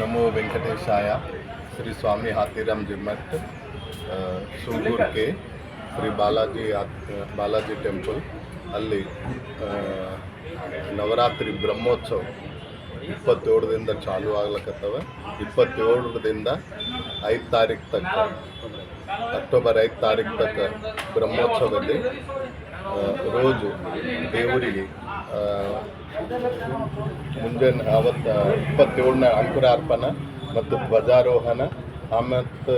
ನಮೋ ವೆಂಕಟೇಶಾಯ ಶ್ರೀ ಸ್ವಾಮಿ ಹಾತಿರಾಮ್ ಜಿಮ್ಮತ್ ಸೂಗೂರ್ ಕೆ ಶ್ರೀ ಬಾಲಾಜಿ ಬಾಲಾಜಿ ಟೆಂಪಲ್, ಅಲ್ಲಿ ನವರಾತ್ರಿ ಬ್ರಹ್ಮೋತ್ಸವ ಇಪ್ಪತ್ತೇಳರಿಂದ ಚಾಲು ಆಗ್ಲಕತ್ತವ. ಇಪ್ಪತ್ತೇಳರಿಂದ ಐದು ತಾರೀಕು ತಕ್ಕ, ಅಕ್ಟೋಬರ್ ಐದು ತಾರೀಕು ತಕ್ಕ ಬ್ರಹ್ಮೋತ್ಸವದಲ್ಲಿ ರೋಜು ದೇವರಿಗೆ ಮುಂಜಾನೆ ಅವತ್ತು ಇಪ್ಪತ್ತೇಳನೇ ಅಂಕುರಾರ್ಪಣ ಮತ್ತು ಧ್ವಜಾರೋಹಣ ಆಮತ್ತು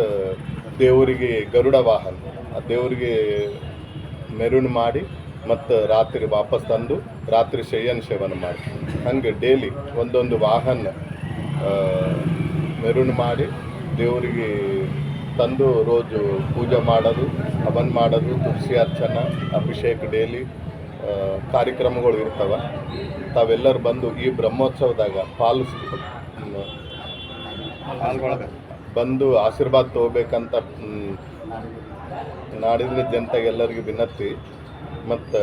ದೇವರಿಗೆ ಗರುಡ ವಾಹನ. ಆ ದೇವರಿಗೆ ಮೆರುಣ್ ಮಾಡಿ ಮತ್ತು ರಾತ್ರಿ ವಾಪಸ್ ತಂದು ರಾತ್ರಿ ಶಯನ ಸೇವನ ಮಾಡಿ. ಹಂಗೆ ಡೈಲಿ ಒಂದೊಂದು ವಾಹನ ಮೆರುಣ್ ಮಾಡಿ ದೇವರಿಗೆ ತಂದು, ರೋಜು ಪೂಜೆ ಮಾಡೋದು, ಹವನ್ ಮಾಡೋದು, ತುಳಸಿ ಅರ್ಚನ, ಅಭಿಷೇಕ ಡೈಲಿ ಕಾರ್ಯಕ್ರಮಗಳು ಇರ್ತವೆ. ತಾವೆಲ್ಲರೂ ಬಂದು ಈ ಬ್ರಹ್ಮೋತ್ಸವದಾಗ ಪಾಲಿಸ್ ಬಂದು ಆಶೀರ್ವಾದ ತಗೋಬೇಕಂತ ನಾಡಿನ ಜನತೆಗೆಲ್ಲರಿಗೂ ವಿನಂತಿ. ಮತ್ತು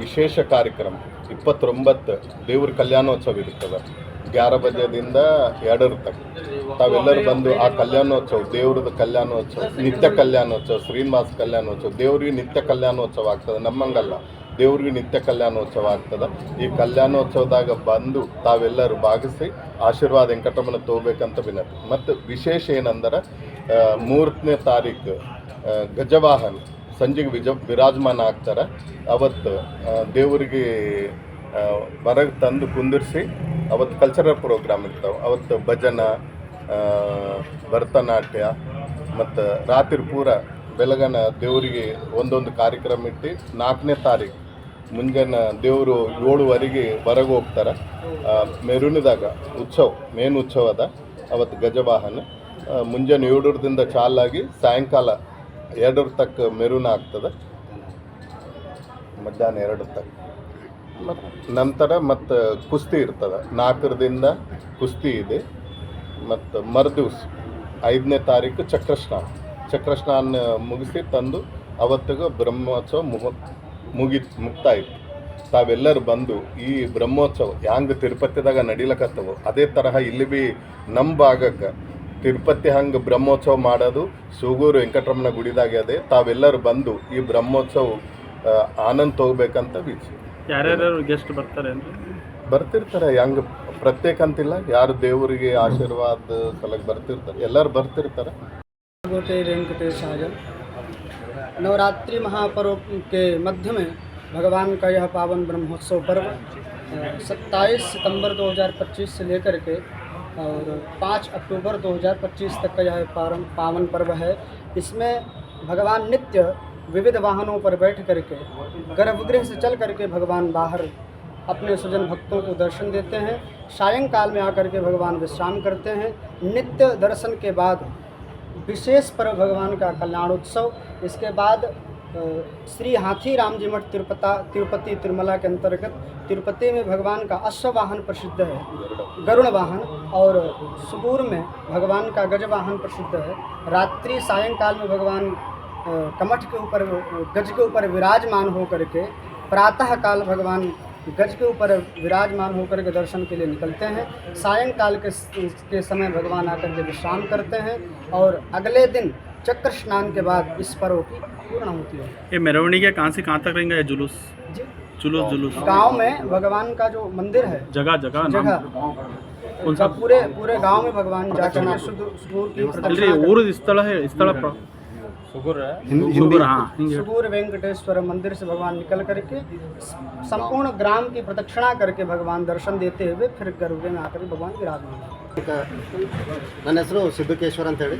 ವಿಶೇಷ ಕಾರ್ಯಕ್ರಮ, ಇಪ್ಪತ್ತೊಂಬತ್ತು ದೇವ್ರ ಕಲ್ಯಾಣೋತ್ಸವ ಇರ್ತದೆ. ಗ್ಯಾರ ಬಜೆದಿಂದ ಎರಡರ ತನಕ ತಾವೆಲ್ಲರೂ ಬಂದು ಆ ಕಲ್ಯಾಣೋತ್ಸವ, ದೇವ್ರದ ಕಲ್ಯಾಣೋತ್ಸವ, ನಿತ್ಯ ಕಲ್ಯಾಣೋತ್ಸವ, ಶ್ರೀನಿವಾಸ ಕಲ್ಯಾಣೋತ್ಸವ, ದೇವ್ರಿಗೆ ನಿತ್ಯ ಕಲ್ಯಾಣೋತ್ಸವ ಆಗ್ತದೆ. ನಮ್ಮಂಗಲ್ಲ, ದೇವ್ರಿಗೆ ನಿತ್ಯ ಕಲ್ಯಾಣೋತ್ಸವ ಆಗ್ತದೆ. ಈ ಕಲ್ಯಾಣೋತ್ಸವದಾಗ ಬಂದು ತಾವೆಲ್ಲರೂ ಭಾಗಿಸಿ ಆಶೀರ್ವಾದ ವೆಂಕಟಮ್ಮನ ತಗೋಬೇಕಂತ ವಿನಂತಿ. ಮತ್ತು ವಿಶೇಷ ಏನಂದ್ರೆ ಮೂರನೇ ತಾರೀಕು ಗಜವಾಹನ್. ಸಂಜೆಗೆ ವಿಜ, ವಿರಾಜಮಾನ ಆಗ್ತಾರೆ. ಅವತ್ತು ದೇವರಿಗೆ ಹೊರಗೆ ತಂದು ಕುಂದಿರಿಸಿ ಅವತ್ತು ಕಲ್ಚರಲ್ ಪ್ರೋಗ್ರಾಮ್ ಇರ್ತಾವೆ. ಅವತ್ತು ಭಜನ ಭರತನಾಟ್ಯ ಮತ್ತು ರಾತ್ರಿ ಪೂರ ಬೆಳಗನ ದೇವರಿಗೆ ಒಂದೊಂದು ಕಾರ್ಯಕ್ರಮ ಇಟ್ಟು ನಾಲ್ಕನೇ ತಾರೀಕು ಮುಂಜಾನೆ ದೇವರು ಏಳುವರೆಗೆ ಹೊರಗೆ ಹೋಗ್ತಾರೆ. ಮೆರುಣಿದಾಗ ಉತ್ಸವ ಮೇನ್ ಉತ್ಸವ ಅದ. ಅವತ್ತು ಗಜವಾಹನ. ಮುಂಜಾನೆ ಏಳರದಿಂದ ಚಾಲಾಗಿ ಸಾಯಂಕಾಲ ಎರಡರ ತಕ್ಕ ಮೆರುನ ಆಗ್ತದೆ. ಮಧ್ಯಾಹ್ನ ಎರಡರ ತಕ್ಕ. ಮತ್ತು ನಂತರ ಮತ್ತು ಕುಸ್ತಿ ಇರ್ತದೆ. ನಾಲ್ಕರದಿಂದ ಕುಸ್ತಿ ಇದೆ. ಮತ್ತು ಮರುದಿವ್ಸ ಐದನೇ ತಾರೀಕು ಚಕ್ರಸ್ನಾನ. ಚಕ್ರಸ್ನಾನ ಮುಗಿಸಿ ತಂದು ಅವತ್ತಿಗೂ ಬ್ರಹ್ಮೋತ್ಸವ ಮುಹ ಮುಗಿ ತಾವೆಲ್ಲರೂ ಬಂದು ಈ ಬ್ರಹ್ಮೋತ್ಸವ ಹ್ಯಾಂಗೆ ತಿರುಪತಿದಾಗ ನಡಿಲಕತ್ತವು, ಅದೇ ತರಹ ಇಲ್ಲಿ ಬಿ ನಮ್ಮ ಭಾಗಕ್ಕೆ ತಿರುಪತಿ ಹಂಗೆ ಬ್ರಹ್ಮೋತ್ಸವ ಮಾಡೋದು ಸೂಗೂರು ವೆಂಕಟರಮಣ ಗುಡಿದಾಗೆ ಅದೇ. ತಾವೆಲ್ಲರೂ ಬಂದು ಈ ಬ್ರಹ್ಮೋತ್ಸವ ಆನಂದ್ ತಗೋಬೇಕಂತ ವೀಕ್ಷ ಯಾರ್ಯಾರು ಗೆಸ್ಟ್ ಬರ್ತಾರೆ ಅಂದ್ರೆ ಬರ್ತಿರ್ತಾರೆ ಹೆಂಗೆ ಪ್ರತ್ಯೇಕ ಅಂತಿಲ್ಲ ಯಾರು ದೇವರಿಗೆ ಆಶೀರ್ವಾದ ಸಲಕ್ ಬರ್ತಿರ್ತಾರೆ ಎಲ್ಲರೂ ಬರ್ತಿರ್ತಾರೆ भगवते वेंकटेशाय नवरात्रि महापर्व के मध्य में भगवान का यह पावन ब्रह्मोत्सव पर्व सत्ताईस सितंबर 2025 से लेकर के और 5 अक्टूबर 2025 तक का यह पारम पावन पर्व है इसमें भगवान नित्य विविध वाहनों पर बैठ करके, गर्भगृह से चल करके भगवान बाहर अपने स्वजन भक्तों को दर्शन देते हैं। सायंकाल में आकर के भगवान विश्राम करते हैं। नित्य दर्शन के बाद विशेष पर्व भगवान का कल्याणोत्सव। इसके बाद श्री हाथी राम जी मठ तिरुपता, तिरुपति तिरुमला के अंतर्गत तिरुपति में भगवान का अश्व वाहन प्रसिद्ध है। गरुण वाहन और सुबूर में भगवान का गज वाहन प्रसिद्ध है। रात्रि सायंकाल में भगवान कमठ के ऊपर गज के ऊपर विराजमान होकर के प्रातः काल भगवान गज के ऊपर विराजमान होकर के दर्शन के लिए निकलते हैं। सायंकाल के के समय भगवान आकर के विश्राम करते हैं और अगले दिन चक्र स्नान के बाद इस पर्व की पूर्ण होती है। ये मेरवणी के कहाँ से कहाँ तक रहेंगे जुलूस? जी। जुलूस जुलूस। गाँव में भगवान का जो मंदिर है जगह जगह जगह पूरे पूरे गाँव में भगवान जाकर अच्छा, शुद्ध स्थल है। स्थल सुगुर हाँ ಹಿಂಗೆ सुगूर वेंकटेश्वर मंदिर से भगवान निकल करके संपूर्ण ग्राम की प्रदक्षिणा करके भगवान दर्शन देते हुए फिर गर्भगृह में आकर के भगवान विराजमान हैं। ನನ್ನ ಹೆಸರು ಸಿದ್ದಕೇಶ್ವರ ಅಂತೇಳಿ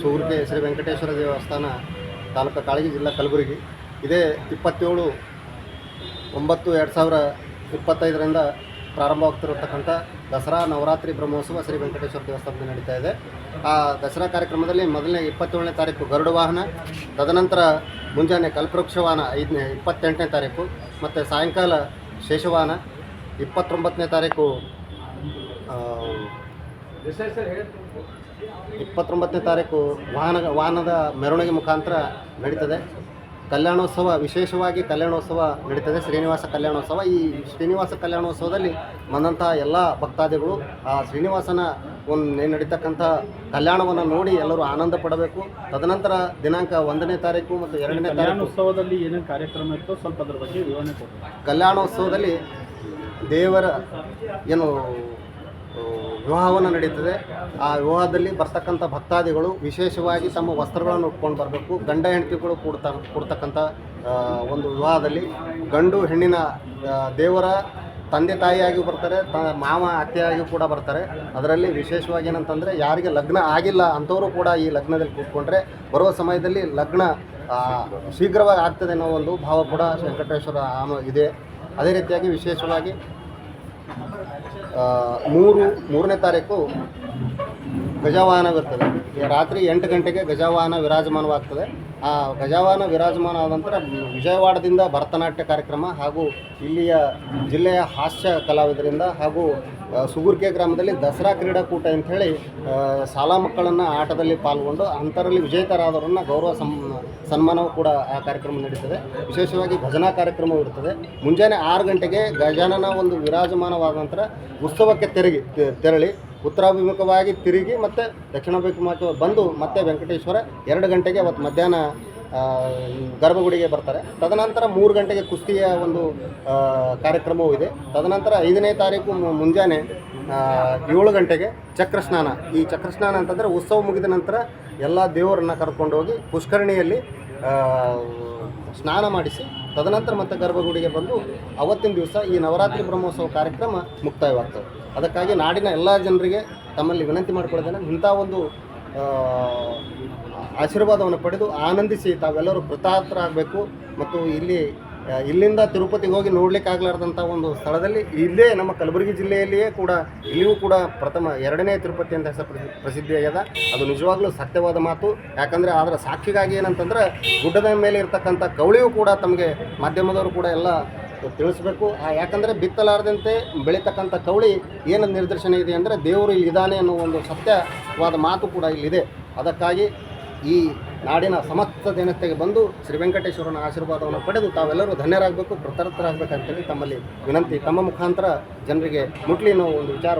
ಸೂರ್ಗೆ ಶ್ರೀ ವೆಂಕಟೇಶ್ವರ ದೇವಸ್ಥಾನ ತಾಲೂಕು ಕಾಳಗಿ ಜಿಲ್ಲಾ ಕಲಬುರಗಿ ಇದೇ ಇಪ್ಪತ್ತೇಳು ಒಂಬತ್ತು ಎರಡು ಸಾವಿರ ಇಪ್ಪತ್ತೈದರಿಂದ ಪ್ರಾರಂಭವಾಗ್ತಿರತಕ್ಕಂಥ ದಸರಾ ನವರಾತ್ರಿ ಬ್ರಹ್ಮೋತ್ಸವ ಶ್ರೀ ವೆಂಕಟೇಶ್ವರ ದೇವಸ್ಥಾನದಲ್ಲಿ ನಡೀತಾ ಇದೆ. ಆ ದಸರಾ ಕಾರ್ಯಕ್ರಮದಲ್ಲಿ ಮೊದಲನೇ ಇಪ್ಪತ್ತೇಳನೇ ತಾರೀಕು ಗರುಡ ವಾಹನ, ತದನಂತರ ಮುಂಜಾನೆ ಕಲ್ಪವೃಕ್ಷ ವಾಹನ ಐದನೇ, ಇಪ್ಪತ್ತೆಂಟನೇ ತಾರೀಕು, ಮತ್ತು ಸಾಯಂಕಾಲ ಶೇಷವಾಹನ, ಇಪ್ಪತ್ತೊಂಬತ್ತನೇ ತಾರೀಕು ಇಪ್ಪತ್ತೊಂಬತ್ತನೇ ತಾರೀಕು ವಾಹನ, ವಾಹನದ ಮೆರವಣಿಗೆ ಮುಖಾಂತರ ನಡೀತದೆ. ಕಲ್ಯಾಣೋತ್ಸವ ವಿಶೇಷವಾಗಿ ಕಲ್ಯಾಣೋತ್ಸವ ನಡೀತದೆ. ಶ್ರೀನಿವಾಸ ಕಲ್ಯಾಣೋತ್ಸವ. ಈ ಶ್ರೀನಿವಾಸ ಕಲ್ಯಾಣೋತ್ಸವದಲ್ಲಿ ಬಂದಂತಹ ಎಲ್ಲ ಭಕ್ತಾದಿಗಳು ಆ ಶ್ರೀನಿವಾಸನ ಒಂದು ನಡೀತಕ್ಕಂಥ ಕಲ್ಯಾಣವನ್ನು ನೋಡಿ ಎಲ್ಲರೂ ಆನಂದ ಪಡಬೇಕು. ತದನಂತರ ದಿನಾಂಕ ಒಂದನೇ ತಾರೀಕು ಮತ್ತು ಎರಡನೇ ತಾರೀಕು. ಕಲ್ಯಾಣೋತ್ಸವದಲ್ಲಿ ಏನೇನು ಕಾರ್ಯಕ್ರಮ ಇತ್ತು ಸ್ವಲ್ಪ ಅದರ ಬಗ್ಗೆ ವಿವರಣೆ ಕೊಡಿ ಕಲ್ಯಾಣೋತ್ಸವದಲ್ಲಿ ದೇವರ ಏನು ವಿವಾಹವನ್ನು ನಡೀತದೆ. ಆ ವಿವಾಹದಲ್ಲಿ ಬರ್ತಕ್ಕಂಥ ಭಕ್ತಾದಿಗಳು ವಿಶೇಷವಾಗಿ ತಮ್ಮ ವಸ್ತ್ರಗಳನ್ನು ಉಟ್ಕೊಂಡು ಬರಬೇಕು. ಗಂಡ ಹೆಂಡತಿಗಳು ಕೂಡ್ತಾ, ಕೂಡ್ತಕ್ಕಂಥ ಒಂದು ವಿವಾಹದಲ್ಲಿ ಗಂಡು ಹೆಣ್ಣಿನ ದೇವರ ತಂದೆ ತಾಯಿಯಾಗಿ ಬರ್ತಾರೆ, ತ, ಮಾವ ಅತ್ತೆಯಾಗಿ ಕೂಡ ಬರ್ತಾರೆ. ಅದರಲ್ಲಿ ವಿಶೇಷವಾಗಿ ಏನಂತಂದರೆ ಯಾರಿಗೆ ಲಗ್ನ ಆಗಿಲ್ಲ ಅಂಥವರು ಕೂಡ ಈ ಲಗ್ನದಲ್ಲಿ ಕೂತ್ಕೊಂಡ್ರೆ ಬರುವ ಸಮಯದಲ್ಲಿ ಲಗ್ನ ಶೀಘ್ರವಾಗಿ ಆಗ್ತದೆ ಅನ್ನೋ ಒಂದು ಭಾವ ಕೂಡ ವೆಂಕಟೇಶ್ವರ ಇದೆ. ಅದೇ ರೀತಿಯಾಗಿ ವಿಶೇಷವಾಗಿ ಮೂರು ಮೂರನೇ ತಾರೀಕು ಗಜವಾಹನವಿರ್ತದೆ ಈ ರಾತ್ರಿ ಎಂಟು ಗಂಟೆಗೆ ಗಜವಾಹನ ವಿರಾಜಮಾನವಾಗ್ತದೆ. ಆ ಗಜಾವಾನ ವಿರಾಜಮಾನ ಆದಂತರ ವಿಜಯವಾಡದಿಂದ ಭರತನಾಟ್ಯ ಕಾರ್ಯಕ್ರಮ ಹಾಗೂ ಇಲ್ಲಿಯ ಜಿಲ್ಲೆಯ ಹಾಸ್ಯ ಕಲಾವಿದರಿಂದ ಹಾಗೂ ಸುಗುರ್ಕೆ ಗ್ರಾಮದಲ್ಲಿ ದಸರಾ ಕ್ರೀಡಾಕೂಟ ಅಂಥೇಳಿ ಶಾಲಾ ಮಕ್ಕಳನ್ನು ಆಟದಲ್ಲಿ ಪಾಲ್ಗೊಂಡು ಅಂಥರಲ್ಲಿ ವಿಜೇತರಾದವರನ್ನು ಗೌರವ ಸಂ ಸನ್ಮಾನವೂ ಕೂಡ ಆ ಕಾರ್ಯಕ್ರಮ ನಡೀತದೆ. ವಿಶೇಷವಾಗಿ ಭಜನಾ ಕಾರ್ಯಕ್ರಮವೂ ಇರ್ತದೆ. ಮುಂಜಾನೆ ಆರು ಗಂಟೆಗೆ ಗಜಾನನ ಒಂದು ವಿರಾಜಮಾನವಾದ ನಂತರ ಉತ್ಸವಕ್ಕೆ ತೆರಗಿ ತೆರಳಿ ಉತ್ತರಾಭಿಮುಖವಾಗಿ ತಿರುಗಿ ಮತ್ತು ದಕ್ಷಿಣಾಭಿಮುಖ ಬಂದು ಮತ್ತೆ ವೆಂಕಟೇಶ್ವರ ಎರಡು ಗಂಟೆಗೆ ಅವತ್ತು ಮಧ್ಯಾಹ್ನ ಗರ್ಭಗುಡಿಗೆ ಬರ್ತಾರೆ. ತದನಂತರ ಮೂರು ಗಂಟೆಗೆ ಕುಸ್ತಿಯ ಒಂದು ಕಾರ್ಯಕ್ರಮವೂ ಇದೆ. ತದನಂತರ ಐದನೇ ತಾರೀಕು ಮುಂಜಾನೆ ಏಳು ಗಂಟೆಗೆ ಚಕ್ರಸ್ನಾನ ಈ ಚಕ್ರಸ್ನಾನ ಅಂತಂದರೆ ಉತ್ಸವ ಮುಗಿದ ನಂತರ ಎಲ್ಲ ದೇವರನ್ನು ಕರ್ಕೊಂಡು ಹೋಗಿ ಪುಷ್ಕರಣಿಯಲ್ಲಿ ಸ್ನಾನ ಮಾಡಿಸಿ, ತದನಂತರ ಮತ್ತೆ ಗರ್ಭಗುಡಿಗೆ ಬಂದು ಅವತ್ತಿನ ದಿವಸ ಈ ನವರಾತ್ರಿ ಬ್ರಹ್ಮೋತ್ಸವ ಕಾರ್ಯಕ್ರಮ ಮುಕ್ತಾಯವಾಗ್ತದೆ. ಅದಕ್ಕಾಗಿ ನಾಡಿನ ಎಲ್ಲ ಜನರಿಗೆ ತಮ್ಮಲ್ಲಿ ವಿನಂತಿ ಮಾಡಿಕೊಳ್ಳೋದೇನೆ, ಇಂಥ ಒಂದು ಆಶೀರ್ವಾದವನ್ನು ಪಡೆದು ಆನಂದಿಸಿ ತಾವೆಲ್ಲರೂ ಕೃತಾರ್ಥರಾಗಬೇಕು ಮತ್ತು ಇಲ್ಲಿ ಇಲ್ಲಿಂದ ತಿರುಪತಿಗೆ ಹೋಗಿ ನೋಡ್ಲಿಕ್ಕೆ ಒಂದು ಸ್ಥಳದಲ್ಲಿ ಇಲ್ಲೇ ನಮ್ಮ ಕಲಬುರಗಿ ಜಿಲ್ಲೆಯಲ್ಲಿಯೇ ಕೂಡ, ಇಲ್ಲಿಯೂ ಕೂಡ ಪ್ರಥಮ ಎರಡನೇ ತಿರುಪತಿ ಅಂತ ಹೆಸರು ಪ್ರಸಿ- ಪ್ರಸಿದ್ಧಿಯಾಗ್ಯದ ಅದು ನಿಜವಾಗ್ಲೂ ಸತ್ಯವಾದ ಮಾತು. ಯಾಕಂದರೆ ಅದರ ಸಾಕ್ಷಿಗಾಗಿ ಏನಂತಂದ್ರೆ ಗುಡ್ಡದ ಮೇಲೆ ಇರ್ತಕ್ಕಂಥ ಕವಳಿಯೂ ಕೂಡ ತಮಗೆ ಮಾಧ್ಯಮದವರು ಕೂಡ ಎಲ್ಲ ತಿಳಿಸ್ಬೇಕು. ಯಾಕಂದರೆ ಬಿತ್ತಲಾರದಂತೆ ಬೆಳೀತಕ್ಕಂಥ ಕವಳಿ ಏನು ನಿರ್ದೇಶನ ಇದೆ ಅಂದರೆ ದೇವರು ಇಲ್ಲಿದ್ದಾನೆ ಅನ್ನೋ ಒಂದು ಸತ್ಯವಾದ ಮಾತು ಕೂಡ ಇಲ್ಲಿದೆ. ಅದಕ್ಕಾಗಿ ಈ ನಾಡಿನ ಸಮಸ್ತ ಜನತೆಗೆ ಬಂದು ಶ್ರೀ ವೆಂಕಟೇಶ್ವರನ ಆಶೀರ್ವಾದವನ್ನು ಪಡೆದು ತಾವೆಲ್ಲರೂ ಧನ್ಯರಾಗಬೇಕು ಕೃತಾರ್ಥರಾಗಬೇಕಂತೇಳಿ ತಮ್ಮಲ್ಲಿ ವಿನಂತಿ. ತಮ್ಮ ಮುಖಾಂತರ ಜನರಿಗೆ ಮುಟ್ಲಿ ಅನ್ನೋ ಒಂದು ವಿಚಾರ